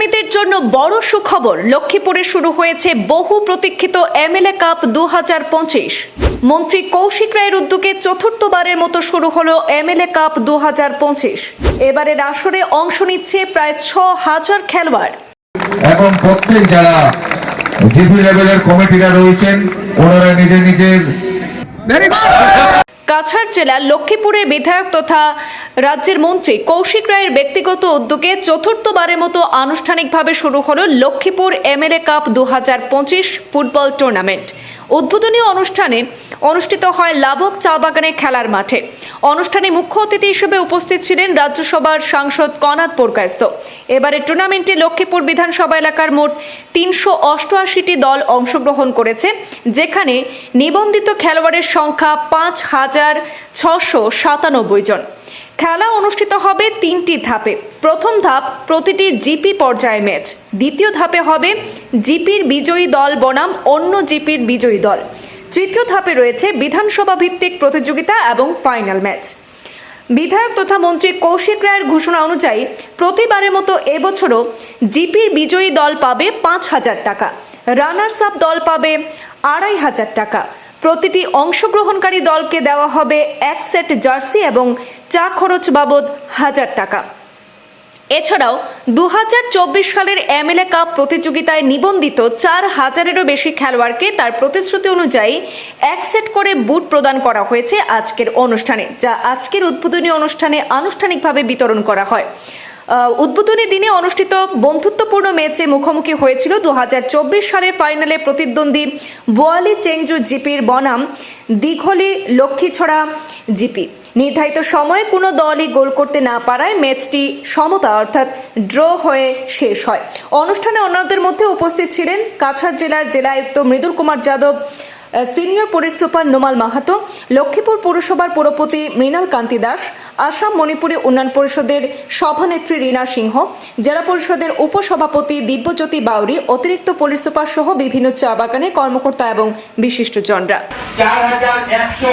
প্রেমীদের জন্য বড় সুখবর। লক্ষ্মীপুরে শুরু হয়েছে বহু প্রতীক্ষিত এমএলএ কাপ দু মন্ত্রী কৌশিক রায়ের উদ্যোগে চতুর্থবারের মতো শুরু হলো এমএলএ কাপ দু এবারের আসরে অংশ নিচ্ছে প্রায় ছ হাজার খেলোয়াড়। এবং প্রত্যেক যারা জিপি লেভেলের কমিটিরা রয়েছেন ওনারা নিজের নিজের কাছাড় জেলার লক্ষ্মীপুরে বিধায়ক তথা রাজ্যের মন্ত্রী কৌশিক রায়ের ব্যক্তিগত উদ্যোগে চতুর্থবারের মতো আনুষ্ঠানিকভাবে শুরু হলো লক্ষ্মীপুর এমএলএ কাপ দু হাজার পঁচিশ ফুটবল টুর্নামেন্ট। উদ্বোধনী অনুষ্ঠানে অনুষ্ঠিত হয় লাবক চা বাগানের খেলার মাঠে। অনুষ্ঠানে মুখ্য অতিথি হিসেবে উপস্থিত ছিলেন রাজ্যসভার সাংসদ কনাদ পোরকায়স্ত এবারে টুর্নামেন্টে লক্ষ্মীপুর বিধানসভা এলাকার মোট তিনশো অষ্টআশিটি দল অংশগ্রহণ করেছে, যেখানে নিবন্ধিত খেলোয়াড়ের সংখ্যা পাঁচ হাজার ছশো সাতানব্বই জন। খেলা অনুষ্ঠিত হবে তিনটি ধাপে। প্রথম ধাপ প্রতিটি জিপি পর্যায়ে ম্যাচ। দ্বিতীয় ধাপে হবে জিপির বিজয়ী দল বনাম, অন্য জিপির বিজয়ী দল। তৃতীয় ধাপে রয়েছে বিধানসভা ভিত্তিক প্রতিযোগিতা এবং ফাইনাল ম্যাচ। বিধায়ক তথা মন্ত্রী কৌশিক রায়ের ঘোষণা অনুযায়ী, প্রতিবারের মতো এবছরও জিপির বিজয়ী দল পাবে পাঁচ হাজার টাকা। রানার্স আপ দল পাবে আড়াই হাজার টাকা। প্রতিটি অংশগ্রহণকারী দলকে দেওয়া হবে এক সেট জার্সি এবং চা খরচ বাবদ হাজার টাকা। এছাড়াও দু হাজার চব্বিশ সালের এমএলএ কাপ প্রতিযোগিতায় নিবন্ধিত চার হাজারেরও বেশি খেলোয়াড়কে তার প্রতিশ্রুতি অনুযায়ী এক সেট করে বুট প্রদান করা হয়েছে আজকের অনুষ্ঠানে, যা আজকের উদ্বোধনী অনুষ্ঠানে আনুষ্ঠানিকভাবে বিতরণ করা হয়। উদ্বোধনী দিনে অনুষ্ঠিত বন্ধুত্বপূর্ণ ম্যাচে মুখোমুখি হয়েছিল দু হাজার চব্বিশ সালের ফাইনালে প্রতিদ্বন্দ্বী বোয়ালি চেংজু জিপির বনাম, দীঘলি লক্ষ্মীছড়া জিপি। নির্ধারিত সময়ে কোনো দলই গোল করতে না পারায় ম্যাচটি সমতা অর্থাৎ ড্র হয়ে শেষ হয়। অনুষ্ঠানে অন্যদের মধ্যে উপস্থিত ছিলেন কাছাড় জেলার জেলা আয়ুক্ত Mridul Kumar Yadav senior police super Nomal Mahato, Lakshmipur পুরসভার পুরপতি মৃণাল কান্তি দাস, আসাম মণিপুরী উন্নয়ন পরিষদের সভানেত্রী রীনা সিংহ, জেলা পরিষদের উপসভাপতি দিব্যজ্যোতি বাউরি, অতিরিক্ত পুলিশ সুপার সহ বিভিন্ন চা বাগানের কর্মকর্তা এবং বিশিষ্টজনরা। একশো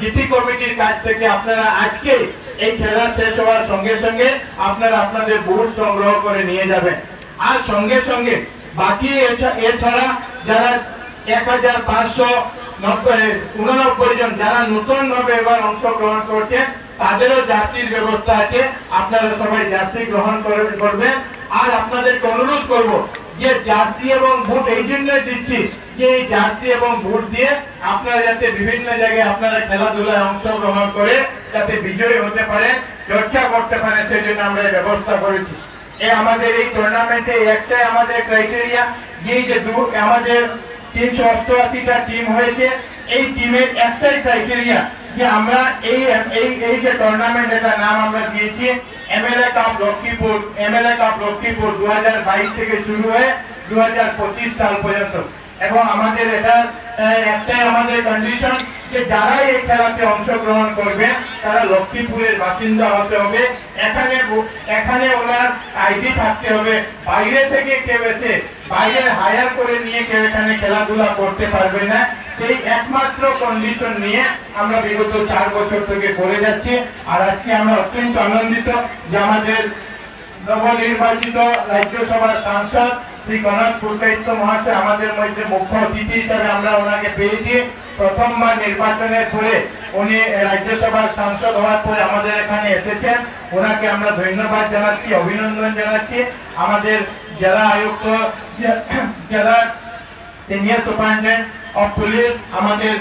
জিপি কমিটির কাছ থেকে আপনারা আজকে এই খেলা শেষ হওয়ার সঙ্গে সঙ্গে আপনারা আপনাদের বুট সংগ্রহ করে নিয়ে যাবেন। আর সঙ্গে সঙ্গে বাকি এছাড়া যারা এক হাজার পাঁচশো নব্বই উননব্বই জন যারা নতুন ভাবে এবার অংশগ্রহণ করছেন, তাদেরও জার্সির ব্যবস্থা আছে। আপনারা সবাই জার্সি গ্রহণ করে- করবেন। আর আপনাদেরকে অনুরোধ করব যে জার্সি এবং বুট এই জন্য দিচ্ছি যে এই জার্সি এবং বুট দিয়ে আপনারা যাতে বিভিন্ন জায়গায় আপনারা খেলাধুলায় অংশগ্রহণ করে যাতে বিজয়ী হতে পারেন, চর্চা করতে পারেন সেই জন্য আমরা ব্যবস্থা করেছি। এই আমাদের এই টুর্নামেন্টে একটাই আমাদের ক্রাইটেরিয়া যে যে আমাদের তিনশো অষ্টআশিটা টিম হয়েছে, এই টিমের একটাই ক্রাইটেরিয়া যে আমরা এই এই এই যে টুর্নামেন্ট এটার নাম আমরা দিয়েছি MLA cup Lakshmipur MLA cup Lakshmipur দু হাজার বাইশ থেকে শুরু হয়ে দু হাজার পঁচিশ সাল পর্যন্ত। এবং আমাদের এটা একটাই আমাদের কন্ডিশন যে যারা এই খেলাতে অংশগ্রহণ করবেন তারা লক্ষ্মীপুরের বাসিন্দা হতে হবে। এখানে এখানে ওনার আইডি থাকতে হবে। বাইরে থেকে কেউ এসে বাইরে হায়ার করে নিয়ে কেউ এখানে খেলাধুলা করতে পারবে না। সেই একমাত্র কন্ডিশন নিয়ে আমরা বিগত চার বছর থেকে করে যাচ্ছি। আর আজকে আমরা অত্যন্ত আনন্দিত যে আমাদের নবনির্বাচিত রাজ্যসভার সাংসদ শ্রী কনক পুরকাইস্ত মহাশয় আমাদের মধ্যে মুখ্য অতিথি হিসাবে আমরা ওনাকে পেয়েছি। প্রথমবার নির্বাচনের পরে উনি রাজ্যসভার সাংসদ হওয়ার পরে আমাদের এখানে এসেছেন। ওনাকে আমরা ধন্যবাদ জানাচ্ছি, অভিনন্দন জানাচ্ছি। আমাদের জেলা আয়ুক্ত, জেলা সিনিয়র সুপারিনটেন্ডেন্ট অফ পুলিশ, আমাদের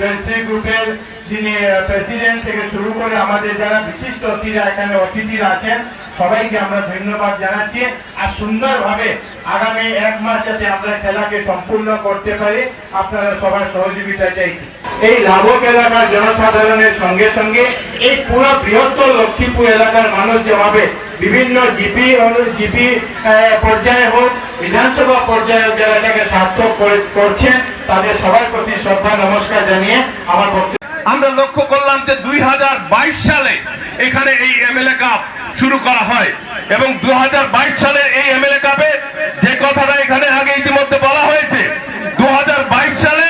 জয়শ্রী গ্রুপের যিনি প্রেসিডেন্ট থেকে শুরু করে আমাদের যারা বিশিষ্ট অতিথিরা এখানে অতিথিরা আছেন সবাইকে আমরা ধন্যবাদ জানাচ্ছি আর সুন্দরভাবে আগামী এক মাস যাতে আমরা খেলাকে সম্পূর্ণ করতে পারি, আপনারা সবার সহযোগিতা চাইছি। এই লাভক এলাকার জনসাধারণের সঙ্গে সঙ্গে এই পুরো বৃহত্তর লক্ষ্মীপুর এলাকার মানুষ যেভাবে বিভিন্ন জিপি জিপি পর্যায়ে হোক, বিধানসভা পর্যায়ে যারা এটাকে সার্থক করে- করছেন, তাদের সবার প্রতি শ্রদ্ধা, নমস্কার জানিয়ে আমার আমরা লক্ষ্য করলাম যে দুই হাজার বাইশ সালে এখানে এই এমএলএ কাপ শুরু করা হয়। এবং দু সালের এই এমএলএ কাপে যে কথাটা এখানে আগে ইতিমধ্যে বলা হয়েছে দু সালে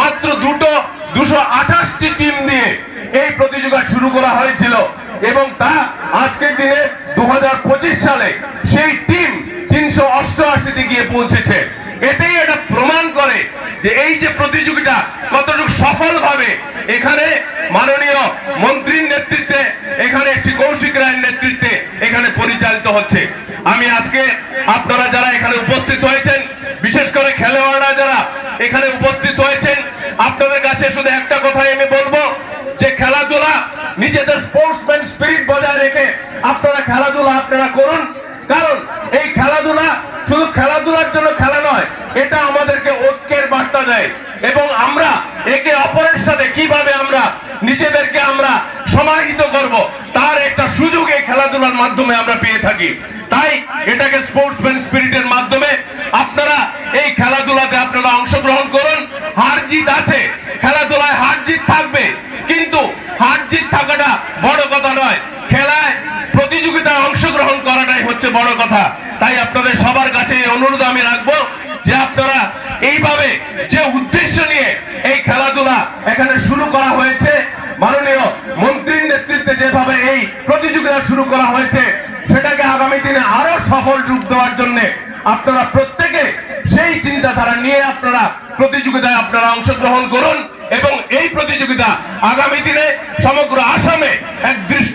মাত্র দুটো, দুশো আঠাশটি টিম নিয়ে এই প্রতিযোগিতা শুরু করা হয়েছিল। এবং তা আজকের দিনে দু হাজার পঁচিশ সালে সেই টিম তিনশো অষ্টআশিতে গিয়ে পৌঁছেছে। এটাই এটা প্রমাণ করে যে এই যে প্রতিযোগিতা কতটুকু সফল ভাবে এখানে মাননীয় মন্ত্রীর নেতৃত্বে এখানে একটি কৌশিক রায়ের নেতৃত্বে এখানে পরিচালিত হচ্ছে। আমি আজকে আপনারা যারা এখানে উপস্থিত হয়েছেন, বিশেষ করে খেলোয়াড়রা যারা এখানে উপস্থিত হয়েছেন, আপনাদের কাছে শুধু একটা কথাই আমি বলব, যে খেলাধুলা নিজেদের স্পোর্টসম্যান স্পিরিট বজায় রেখে আপনারা খেলাধুলা আপনারা করুন। কারণ এই খেলাধুলা শুধু খেলাধুলার জন্য খেলা নয়, এটা আমাদেরকে ঐক্যের বার্তা দেয়। এবং আমরা একে অপরের সাথে কীভাবে আমরা নিজেদেরকে আমরা সমাহিত করব তার একটা সুযোগ এই খেলাধুলার মাধ্যমে আমরা পেয়ে থাকি। তাই এটাকে স্পোর্টসম্যান স্পিরিটের মাধ্যমে আপনারা এই খেলাধুলাতে আপনারা অংশগ্রহণ করুন। হার জিত আছে, খেলাধুলায় হার জিত থাকবে। কিন্তু হার জিত থাকাটা বড় কথা নয়। খেলায় প্রতিযোগিতায় অংশগ্রহণ করাটাই হচ্ছে বড় কথা। তাই আপনাদের সবার কাছে অনুরোধ আমি রাখব যে আপনারা এইভাবে যে উদ্দেশ্য নিয়ে এই খেলাধুলা এখানে শুরু করা হয়েছে, মাননীয় মন্ত্রীর নেতৃত্বে যেভাবে এই প্রতিযোগিতা শুরু করা হয়েছে সেটাকে আগামী দিনে আরও সফল রূপ দেওয়ার জন্য আপনারা প্রত্যেকে সেই চিন্তাধারা নিয়ে আপনারা প্রতিযোগিতায় আপনারা অংশগ্রহণ করুন এবং এই প্রতিযোগিতা আগামী দিনে সমগ্র আসামে এক দৃষ্টান্ত